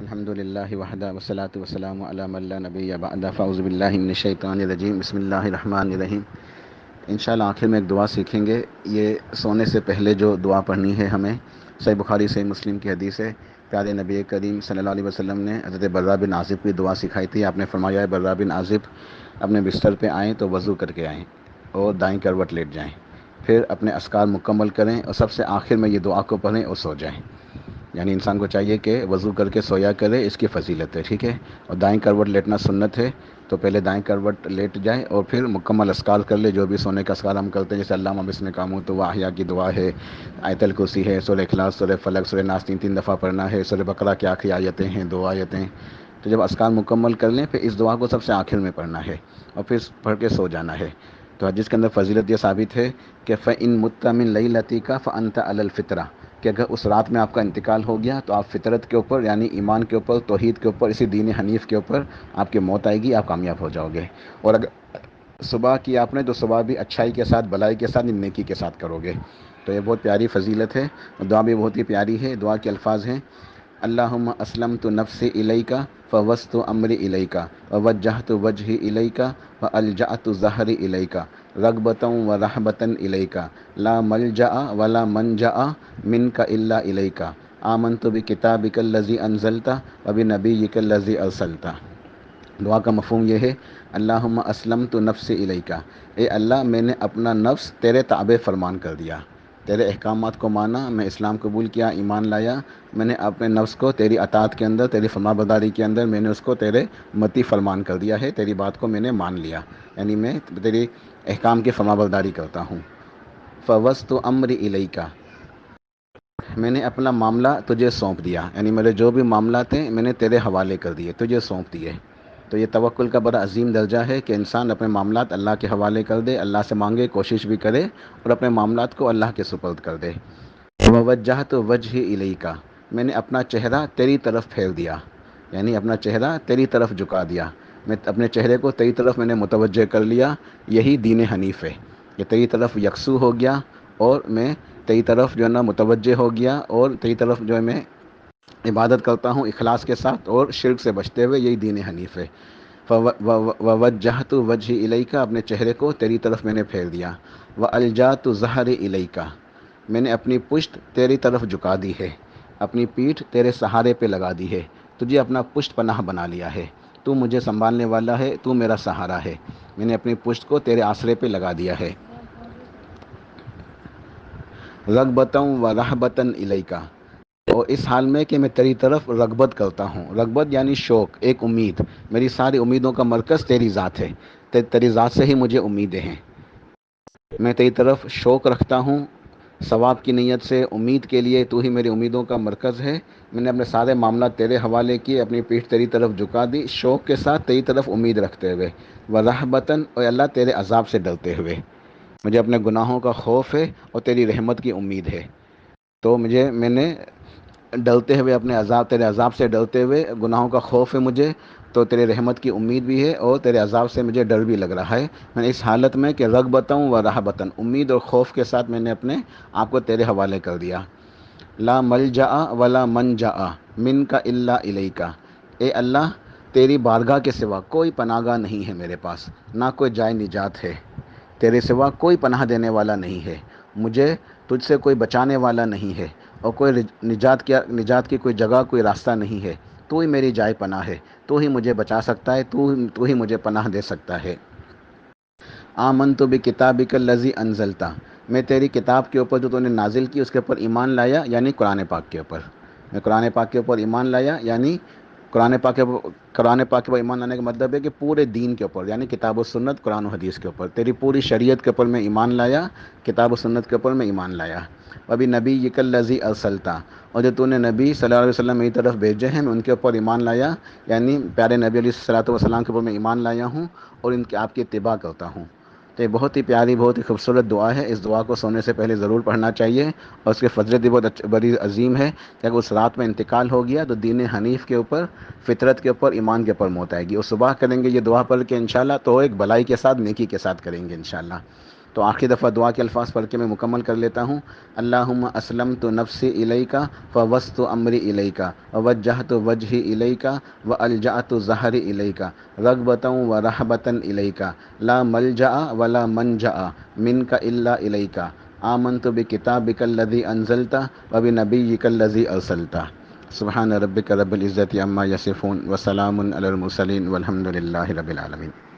الحمد للہ وحدہ وسلاۃ وسلم علام اللہ نبی بعد فاؤز باللہ من الشیطان الرجیم، بسم اللہ الرحمن الرحیم۔ انشاءاللہ آخر میں ایک دعا سیکھیں گے۔ یہ سونے سے پہلے جو دعا پڑھنی ہے ہمیں، صحیح بخاری، صحیح مسلم کی حدیث ہے۔ پیارے نبی کریم صلی اللہ علیہ وسلم نے حضرت برا بن عاظب کی دعا سکھائی تھی۔ آپ نے فرمایا ہے برا بن عاظب اپنے بستر پہ آئیں تو وضو کر کے آئیں اور دائیں کروٹ لیٹ جائیں۔ پھر اپنے اسکار مکمل کریں اور سب سے آخر میں یہ دعا کو پڑھیں اور سو جائیں۔ یعنی انسان کو چاہیے کہ وضو کر کے سویا کرے، اس کی فضیلت ہے، ٹھیک ہے؟ اور دائیں کروٹ لیٹنا سنت ہے، تو پہلے دائیں کروٹ لیٹ جائے اور پھر مکمل اسکار کر لے، جو بھی سونے کا اسکار ہم کرتے ہیں، جیسے اللہ بسم کام ہو تو واحیہ کی دعا ہے، آیت الکرسی ہے، سورہ اخلاص، سورہ فلک سورہ ناس، تین تین دفعہ پڑھنا ہے، سورہ بقرہ کی آخری آیتیں ہیں، دو آیتیں۔ تو جب اسکار مکمل کر لیں، پھر اس دعا کو سب سے آخر میں پڑھنا ہے اور پھر پڑھ کے سو جانا ہے۔ تو حدیث کے اندر فضیلت یہ ثابت ہے کہ فعن متمن لئی لطی کا فنت الفطرہ کہ اگر اس رات میں آپ کا انتقال ہو گیا تو آپ فطرت کے اوپر یعنی ایمان کے اوپر، توحید کے اوپر، اسی دین حنیف کے اوپر آپ کی موت آئے گی، آپ کامیاب ہو جاؤ گے۔ اور اگر صبح کی آپ نے تو صبح بھی اچھائی کے ساتھ، بلائی کے ساتھ، نیکی کے ساتھ کرو گے۔ تو یہ بہت پیاری فضیلت ہے۔ دعا بھی بہت ہی پیاری ہے، دعا کے الفاظ ہیں۔ اللہ اسلم تو نفس علیہ کا فوسط و عمر علیہ کا وجہ تو وجہ علیہ کا و الجا تو ظہر علیہ کا رغبتوں و رحبتاً علیہ لا مل جا ولا من جا من کا اللہ علیہ آمن تو بھی کتاب کلزی انزلتا ابھی نبی کلزی ارسلتا دعا کا مفہوم یہ ہے اللہ اسلم تو نفس علیہ اے اللہ، میں نے اپنا نفس تیرے تابع فرمان کر دیا۔ تیرے احکامات کو مانا، میں اسلام قبول کیا، ایمان لایا، میں نے اپنے نفس کو تیری اطاعت کے اندر، تیری فرما بداری کے اندر، میں نے اس کو تیرے متی فرمان کر دیا ہے، تیری بات کو میں نے مان لیا۔ یعنی میں تیری احکام کی فرما برداری کرتا ہوں۔ فوس تو امر علیہ کا میں نے اپنا معاملہ تجھے سونپ دیا۔ یعنی میرے جو بھی معاملات ہیں، میں نے تیرے حوالے کر دیے، تجھے سونپ دیے۔ تو یہ توکل کا بڑا عظیم درجہ ہے کہ انسان اپنے معاملات اللہ کے حوالے کر دے، اللہ سے مانگے، کوشش بھی کرے اور اپنے معاملات کو اللہ کے سپرد کر دے۔ وجہ تو وجہ علیہ کا میں نے اپنا چہرہ تیری طرف پھیر دیا یعنی اپنا چہرہ تیری طرف جھکا دیا۔ میں اپنے چہرے کو تیری طرف میں نے متوجہ کر لیا، یہی دین حنیف ہے۔ کہ تیری طرف یکسو ہو گیا اور میں تیری طرف جو ہے نا متوجہ ہو گیا اور تیری طرف جو ہے میں عبادت کرتا ہوں اخلاص کے ساتھ اور شرک سے بچتے ہوئے، یہی دین حنیف ہے۔ وجہ تو وجہ علیہ کا اپنے چہرے کو تیری طرف میں نے پھیر دیا۔ و الجا تو ظہر علیہ کا میں نے اپنی پشت تیری طرف جھکا دی ہے۔ اپنی پیٹھ تیرے سہارے پہ لگا دی ہے۔ تجھے اپنا پشت پناہ بنا لیا ہے۔ تو مجھے سنبھالنے والا ہے، تو میرا سہارا ہے۔ میں نے اپنی پشت کو تیرے آسرے پہ لگا دیا ہے۔ رغبتوں و رحبتاً علیہ کا اور اس حال میں کہ میں تیری طرف رغبت کرتا ہوں۔ رغبت یعنی شوق، ایک امید۔ میری ساری امیدوں کا مرکز تیری ذات ہے۔ تیری ذات سے ہی مجھے امیدیں ہیں۔ میں تیری طرف شوق رکھتا ہوں۔ ثواب کی نیت سے، امید کے لیے تو ہی میری امیدوں کا مرکز ہے۔ میں نے اپنے سارے معاملات تیرے حوالے کیے، اپنی پیٹھ تیری طرف جھکا دی۔ شوق کے ساتھ تیری طرف امید رکھتے ہوئے۔ وہ رحبتاً اور اللہ، تیرے عذاب سے ڈرتے ہوئے۔ مجھے اپنے گناہوں کا خوف ہے اور تیری رحمت کی امید ہے۔ تو مجھے، میں نے ڈلتے ہوئے اپنے عذاب، تیرے عذاب سے ڈلتے ہوئے گناہوں کا خوف ہے مجھے، تو تیرے رحمت کی امید بھی ہے اور تیرے عذاب سے مجھے ڈر بھی لگ رہا ہے۔ میں اس حالت میں کہ رغ بتاؤں و راہ بتاً امید اور خوف کے ساتھ میں نے اپنے آپ کو تیرے حوالے کر دیا۔ لا مل جا ولا من جا من کا اللہ علیہ کا اے اللہ، تیری بارگاہ کے سوا کوئی پناہ گاہ نہیں ہے میرے پاس، نہ کوئی جائے نجات ہے۔ تیرے سوا کوئی پناہ دینے والا نہیں ہے، مجھے تجھ سے کوئی بچانے والا نہیں ہے۔ اور کوئی نجات کیا، نجات کی کوئی جگہ، کوئی راستہ نہیں ہے۔ تو ہی میری جائے پناہ ہے۔ تو ہی مجھے بچا سکتا ہے۔ تو تو ہی مجھے پناہ دے سکتا ہے۔ آمن تو بھی کتابی کا لذی انزلتا۔ میں تیری کتاب کے اوپر جو تو نے نازل کی، اس کے اوپر ایمان لایا یعنی قرآن پاک کے اوپر۔ میں قرآن پاک کے اوپر ایمان لایا یعنی قرآن پاک قرآن پاک کے اوپر ایمان لانے کا مطلب ہے کہ پورے دین کے اوپر یعنی کتاب و سنت، قرآن و حدیث کے اوپر۔ تیری پوری شریعت کے اوپر میں ایمان لایا، کتاب و سنت کے اوپر میں ایمان لایا۔ ابھی نبی یکل لذی ارسلتا اور جو تو نے نبی صلی اللہ علیہ وسلم میری طرف بھیجے ہیں، میں ان کے اوپر ایمان لایا۔ یعنی پیارے نبی علیہ صلاۃ والسلام کے اوپر میں ایمان لایا ہوں اور ان کے آپ کی اتباع کرتا ہوں۔ تو یہ بہت ہی پیاری، بہت ہی خوبصورت دعا ہے۔ اس دعا کو سونے سے پہلے ضرور پڑھنا چاہیے اور اس کی فضرت بھی بہت بڑی عظیم ہے کہ اگر اس رات میں انتقال ہو گیا تو دین حنیف کے اوپر، فطرت کے اوپر، ایمان کے اوپر موت آئے گی۔ اور صبح کریں گے یہ دعا پڑھ کے انشاءاللہ تو ایک بلائی کے ساتھ، نیکی کے ساتھ کریں گے انشاءاللہ۔ تو آخری دفعہ دعا کے الفاظ پڑھ کے میں مکمل کر لیتا ہوں۔ اللہم اسلم تو نفس علیہ کا و وسط و عمری علیہ کا وجہ تو وجہ علیہ کا و الجا تو ظہر علیہ کا رغبتوں و رحبتاً علیہ کا لا مل جا ولا من جا من کا اللہ علیہ کا آمن تو بے کتاب بکلزی انزلتا و بھی نبی کلزی ارسلتا سبحان رب رب العزت عما یسفون وسلام علی المرسلین والحمد للہ رب العالمین۔